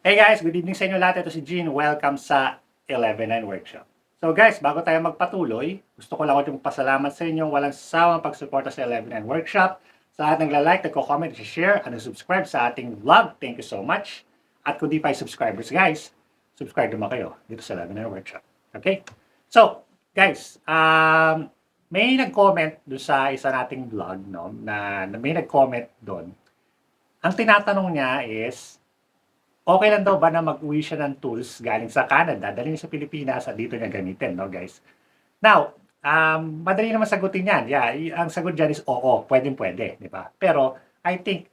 Hey guys, good evening sa inyo lahat. Ito si Gene. Welcome sa 11-9 Workshop. So guys, bago tayo magpatuloy, gusto ko lang ulit magpasalamat sa inyo walang sawang pagsuporta sa 11-9 Workshop. Sa lahat ng like, nagko-comment, share, at subscribe sa ating vlog. Thank you so much. At kung di pa subscribers guys, subscribe naman kayo dito sa 11-9 Workshop. Okay? So, guys, um, may nag-comment doon sa isa nating vlog, no, na, na may nag-comment doon. Ang tinatanong niya is, okay lang daw ba na mag-uwi siya ng tools galing sa Canada, dalhin sa Pilipinas at dito niya gamitin, no guys? Now, um, madali naman sagutin yan. Yeah, ang sagot dyan is oo, pwedeng pwede, di ba? Pero, I think,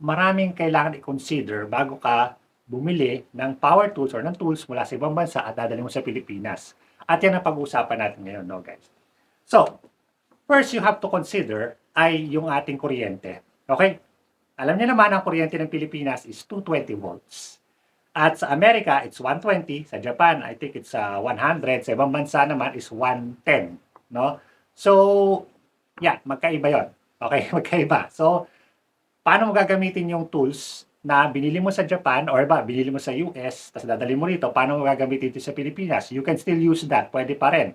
maraming kailangan i-consider bago ka bumili ng power tools or ng tools mula sa ibang bansa at dadalhin mo sa Pilipinas. At yan ang pag-uusapan natin ngayon, no guys? So, first you have to consider ay yung ating kuryente. Okay? Alam niyo naman ang kuryente ng Pilipinas is 220 volts. At sa Amerika, it's 120. Sa Japan, I think it's uh, 100. Sa ibang bansa naman is 110. No? So, yeah, magkaiba yon. Okay, magkaiba. So, paano mo gagamitin yung tools na binili mo sa Japan or ba, binili mo sa US, tapos dadali mo rito, paano mo gagamitin ito sa Pilipinas? You can still use that. Pwede pa rin.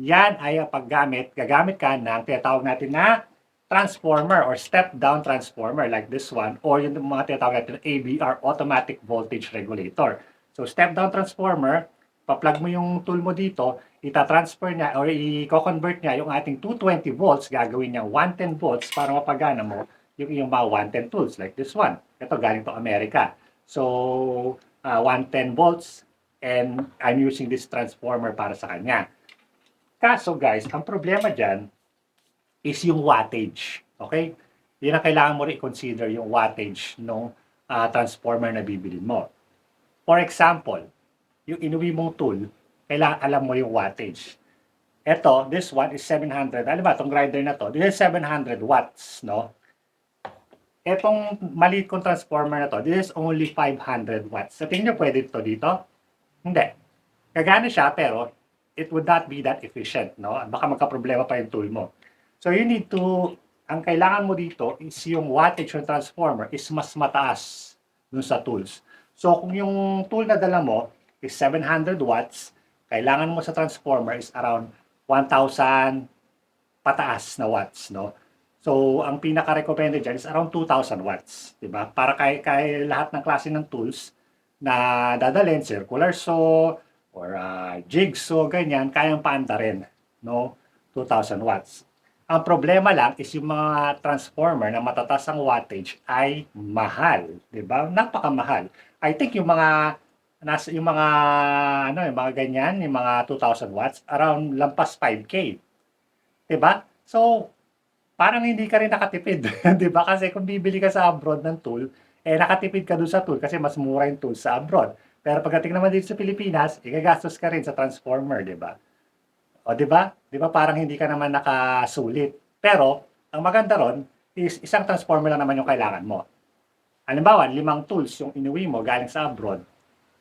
Yan ay paggamit, gagamit ka ng tinatawag natin na transformer or step-down transformer like this one or yung mga tinatawag natin na AVR, Automatic Voltage Regulator. So, step-down transformer, pa-plug mo yung tool mo dito, ita-transfer niya or i-convert niya yung ating 220 volts, gagawin niya 110 volts para mapagana mo yung iyong mga 110 tools like this one. Ito galing to America. So, uh, 110 volts and I'm using this transformer para sa kanya. Kaso guys, ang problema dyan is yung wattage. Okay? Yun ang kailangan mo rin i-consider yung wattage ng transformer na bibilin mo. For example, yung inuwi mong tool, kailangan alam mo yung wattage. Ito, this one is 700. Alam ba, itong grinder na to, this is 700 watts, no? Etong maliit kong transformer na to, this is only 500 watts. Sa tingin nyo, pwede ito dito? Hindi. Gagana siya, pero it would not be that efficient, no? Baka magka-problema pa yung tool mo. So you need to, ang kailangan mo dito is yung wattage ng transformer is mas mataas dun sa tools. So kung yung tool na dala mo is 700 watts, kailangan mo sa transformer is around 1,000 pataas na watts, no? So, ang pinaka-recommended dyan is around 2,000 watts, di ba? Para kay, kay lahat ng klase ng tools na dadalhin, circular saw, or uh, jigsaw, ganyan, kayang paanda rin, no? 2,000 watts. Ang problema lang is yung mga transformer na matatas ang wattage ay mahal, 'di ba? Napakamahal. I think yung mga nasa yung mga ano, yung mga ganyan, yung mga 2,000 watts, around lampas 5k. 'Di ba? So, parang hindi ka rin nakatipid, 'di ba? Kasi kung bibili ka sa abroad ng tool, eh nakatipid ka doon sa tool kasi mas mura yung tool sa abroad. Pero pagdating naman dito sa Pilipinas, igagastos ka rin sa transformer, 'di ba? O, di ba? Di ba parang hindi ka naman nakasulit. Pero, ang maganda ron is isang transformer lang naman yung kailangan mo. Halimbawa, limang tools yung inuwi mo galing sa abroad,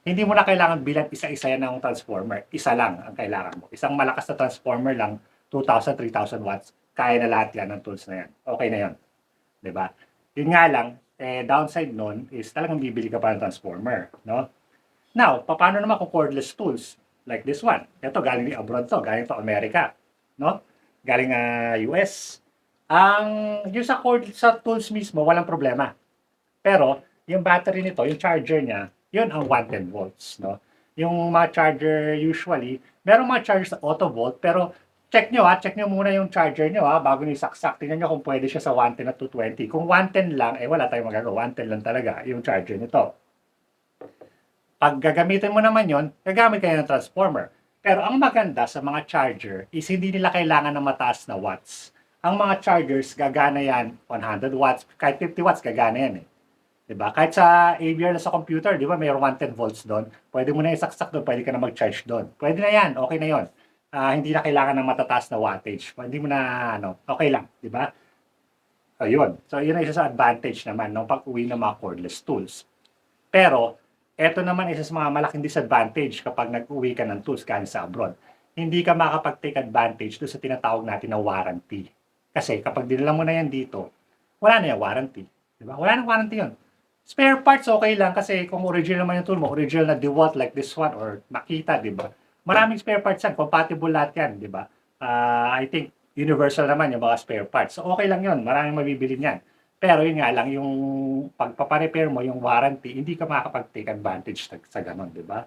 hindi mo na kailangan bilang isa-isa yan ng transformer. Isa lang ang kailangan mo. Isang malakas na transformer lang, 2,000, 3,000 watts, kaya na lahat yan ng tools na yan. Okay na yan. Di ba? Yun nga lang, eh, downside nun is talagang bibili ka pa ng transformer. No? Now, paano naman kung cordless tools? Like this one. Ito galing abroad to, galing to Amerika, no? Galing uh, US. Ang yung sa cord sa tools mismo walang problema. Pero yung battery nito, yung charger niya, yun ang 110 volts, no? Yung mga charger usually, merong mga chargers sa auto volt, pero check nyo ha, check nyo muna yung charger nyo ha, bago nyo isaksak. Tingnan nyo kung pwede siya sa 110 at 220. Kung 110 lang, eh wala tayong magagawa. 110 lang talaga yung charger nito. Pag gagamitin mo naman yon, gagamit kayo ng transformer. Pero ang maganda sa mga charger is hindi nila kailangan ng mataas na watts. Ang mga chargers, gagana yan 100 watts, kahit 50 watts, gagana yan eh. 'Di ba? Kahit sa AVR na sa computer, 'di ba, mayroong 110 volts doon. Pwede mo na isaksak doon, pwede ka na mag-charge doon. Pwede na 'yan, okay na 'yon. Ah, hindi na kailangan ng matataas na wattage. Pwede mo na ano, okay lang, 'di ba? Ayun. So, yun ang isa sa advantage naman ng pag-uwi ng mga cordless tools. Pero, eto naman isa sa mga malaking disadvantage kapag nag-uwi ka ng tools galing sa abroad. Hindi ka makapag-take advantage doon sa tinatawag natin na warranty. Kasi kapag dinala mo na yan dito, wala na yung warranty. Di ba? Wala nang warranty yun. Spare parts, okay lang kasi kung original naman yung tool mo, original na DeWalt like this one or Makita, di ba? Maraming spare parts yan, compatible lahat yan, di ba? Ah, I think universal naman yung mga spare parts. So, okay lang yun, maraming mabibili niyan. Pero yun nga lang, yung pagpaparepair mo, yung warranty, hindi ka makakapag-take advantage sa, ganun, di ba?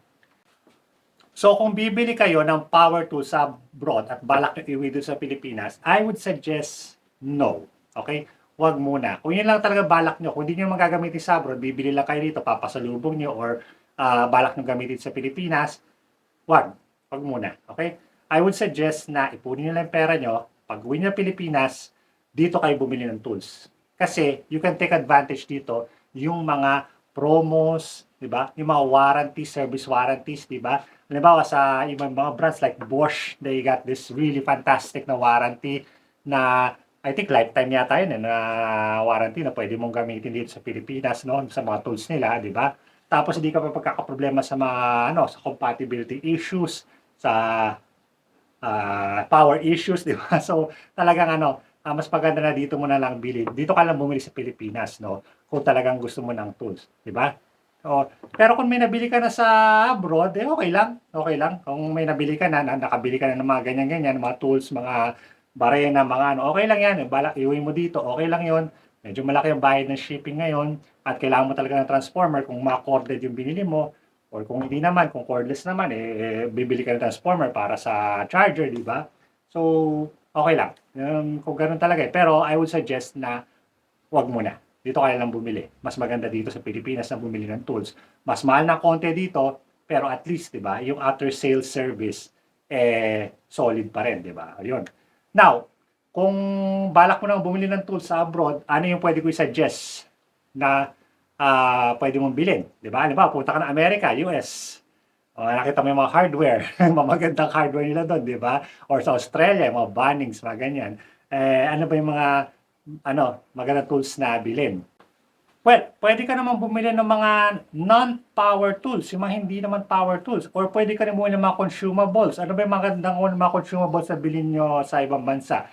So kung bibili kayo ng power tool sa abroad at balak nyo iwi sa Pilipinas, I would suggest no. Okay? Huwag muna. Kung yun lang talaga balak nyo, kung hindi nyo magagamitin sa abroad, bibili lang kayo dito, papasalubong nyo or ah, balak nyo gamitin sa Pilipinas, wag. Wag muna. Okay? I would suggest na ipunin nyo lang pera nyo, pag uwi nyo Pilipinas, dito kayo bumili ng tools. Kasi you can take advantage dito yung mga promos, di ba? Yung mga warranty, service warranties, di ba? Halimbawa sa ibang mga brands like Bosch, they got this really fantastic na warranty na I think lifetime yata yun eh, na warranty na pwede mong gamitin dito sa Pilipinas no sa mga tools nila, di ba? Tapos hindi ka pa pagkakaproblema sa mga ano sa compatibility issues, sa ah, power issues, di ba? So talagang ano, ah, mas maganda na dito mo na lang bili. Dito ka lang bumili sa Pilipinas, no? Kung talagang gusto mo ng tools, di ba? O, pero kung may nabili ka na sa abroad, eh okay lang. Okay lang. Kung may nabili ka na, na nakabili ka na ng mga ganyan-ganyan, mga tools, mga barena, mga ano, okay lang yan. Balak, iuwi mo dito, okay lang yon. Medyo malaki ang bayad ng shipping ngayon at kailangan mo talaga ng transformer kung mga corded yung binili mo or kung hindi naman, kung cordless naman, eh, eh, bibili ka ng transformer para sa charger, di ba? So, okay lang. Um, kung ganun talaga eh. Pero I would suggest na wag muna. Dito kaya lang bumili. Mas maganda dito sa Pilipinas na bumili ng tools. Mas mahal na konti dito, pero at least, di ba, yung after sales service, eh, solid pa rin, di ba? Ayun. Now, kung balak mo nang bumili ng tools sa abroad, ano yung pwede ko i-suggest na ah, pwede mong bilhin? Di ba? Halimbawa, punta ka ng Amerika, US. O, nakita mo yung mga hardware, mga magandang hardware nila doon, di ba? Or sa Australia, yung mga Bunnings, mga ganyan. Eh, ano ba yung mga ano, magandang tools na bilhin? Well, pwede ka naman bumili ng mga non-power tools, yung mga hindi naman power tools. Or pwede ka rin bumili ng mga consumables. Ano ba yung magandang mga consumables na bilhin nyo sa ibang bansa?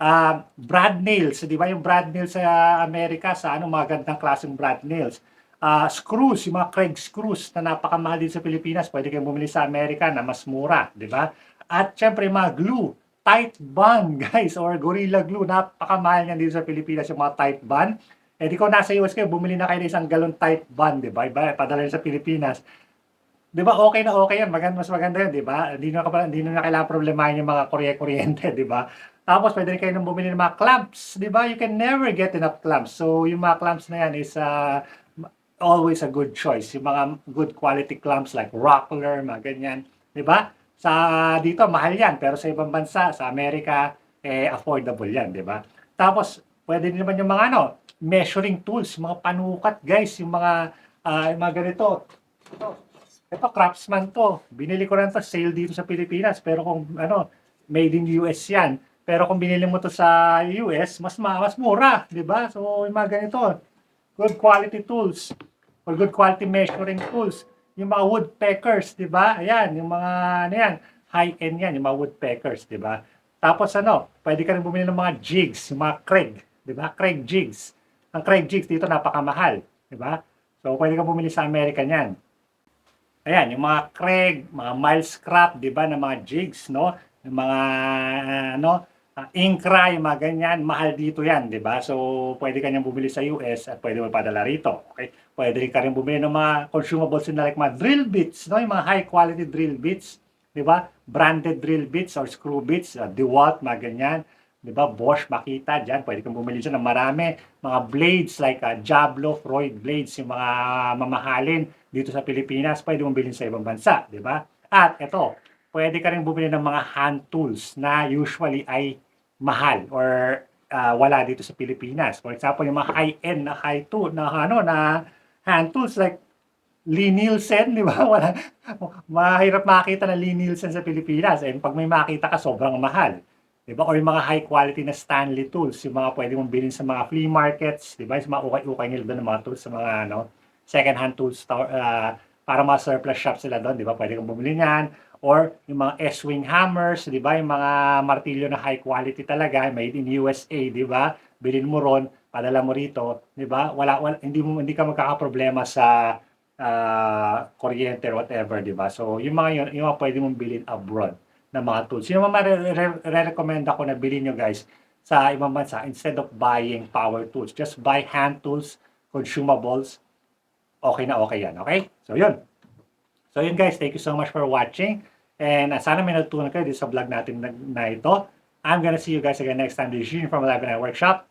Ah, brad nails, di ba? Yung brad nails sa Amerika, sa ano, mga gandang klaseng brad nails. Ah, screws, yung mga Craig screws na napakamahal din sa Pilipinas, pwede kayong bumili sa Amerika na mas mura, di ba? At syempre, mga glue, tight bond, guys, or Gorilla Glue, napakamahal niyan dito sa Pilipinas yung mga tight bond. Eh di ko nasa US kayo, bumili na kayo ng isang galon tight bond, di ba? Iba, padala sa Pilipinas. Di ba okay na okay yan, maganda, mas maganda yan, di ba? Hindi na, hindi na kailangan problemahin yung mga kurye-kuryente, di ba? Tapos pwede rin kayo nang bumili ng mga clamps, di ba? You can never get enough clamps. So yung mga clamps na yan is uh, always a good choice. Yung mga good quality clamps like Rockler, mga ganyan, ba? Sa dito mahal yan, pero sa ibang bansa, sa Amerika, eh affordable yan, ba? Tapos pwede din naman yung mga ano, measuring tools, mga panukat, guys, yung mga ah, yung mga ganito. Ito, ito craftsman to. Binili ko rin to sale dito sa Pilipinas, pero kung ano, made in US yan. Pero kung binili mo to sa US, mas ma mas mura, 'di ba? So, yung mga ganito, good quality tools or good quality measuring tools. Yung mga woodpeckers, 'di ba? Ayan, yung mga ano yan, high-end yan, yung mga woodpeckers, 'di ba? Tapos ano, pwede ka rin bumili ng mga jigs, yung mga Craig, 'di ba? Craig jigs. Ang Craig jigs dito napakamahal, 'di ba? So, pwede ka bumili sa Amerika niyan. Ayan, yung mga Craig, mga mild scrap, di ba, na mga jigs, no? Yung mga, ah, ano, uh, Incra, yung mga ganyan, mahal dito yan, di ba? So, pwede ka niyang bumili sa US at pwede mo padala rito, okay? Pwede ka rin bumili ng mga consumables na like mga drill bits, no? Yung mga high quality drill bits, di ba? Branded drill bits or screw bits, uh, DeWalt, mga ganyan. Di ba? Bosch, Makita, dyan. Pwede kang bumili dyan ng marami. Mga blades like uh, Jablo, Freud blades, yung mga mamahalin dito sa Pilipinas, pwede mong bilhin sa ibang bansa. Di ba? At ito, pwede ka rin bumili ng mga hand tools na usually ay mahal or uh, wala dito sa Pilipinas. For example, yung mga high-end na high tool, na ano, na hand tools like Lee Nielsen, di ba? Wala, mahirap makita na Lee Nielsen sa Pilipinas. And pag may makita ka, sobrang mahal. Di ba? Or yung mga high quality na Stanley tools, yung mga pwede mong bilhin sa mga flea markets, di ba? Yung mga ukay-ukay nila ng mga tools sa mga ano, second hand tools store, uh, para mga surplus shops sila doon, di ba? Pwede kang bumili niyan. Or yung mga S-wing hammers, di ba? Yung mga martilyo na high quality talaga, made in USA, di ba? Bilhin mo ron padala mo rito, 'di ba? Wala, wala hindi mo hindi ka magkakaproblema sa ah, kuryente or whatever, 'di ba? So, yung mga yun, yung mga pwede mong bilhin abroad na mga tools. Yung mga re-recommend ako na bilhin nyo guys sa ibang bansa instead of buying power tools. Just buy hand tools, consumables. Okay na okay yan, okay? So, yun. So, yun guys, thank you so much for watching. And uh, sana may natutunan kayo dito sa vlog natin na, na ito. I'm gonna see you guys again next time. This is Eugene from 11 Workshop.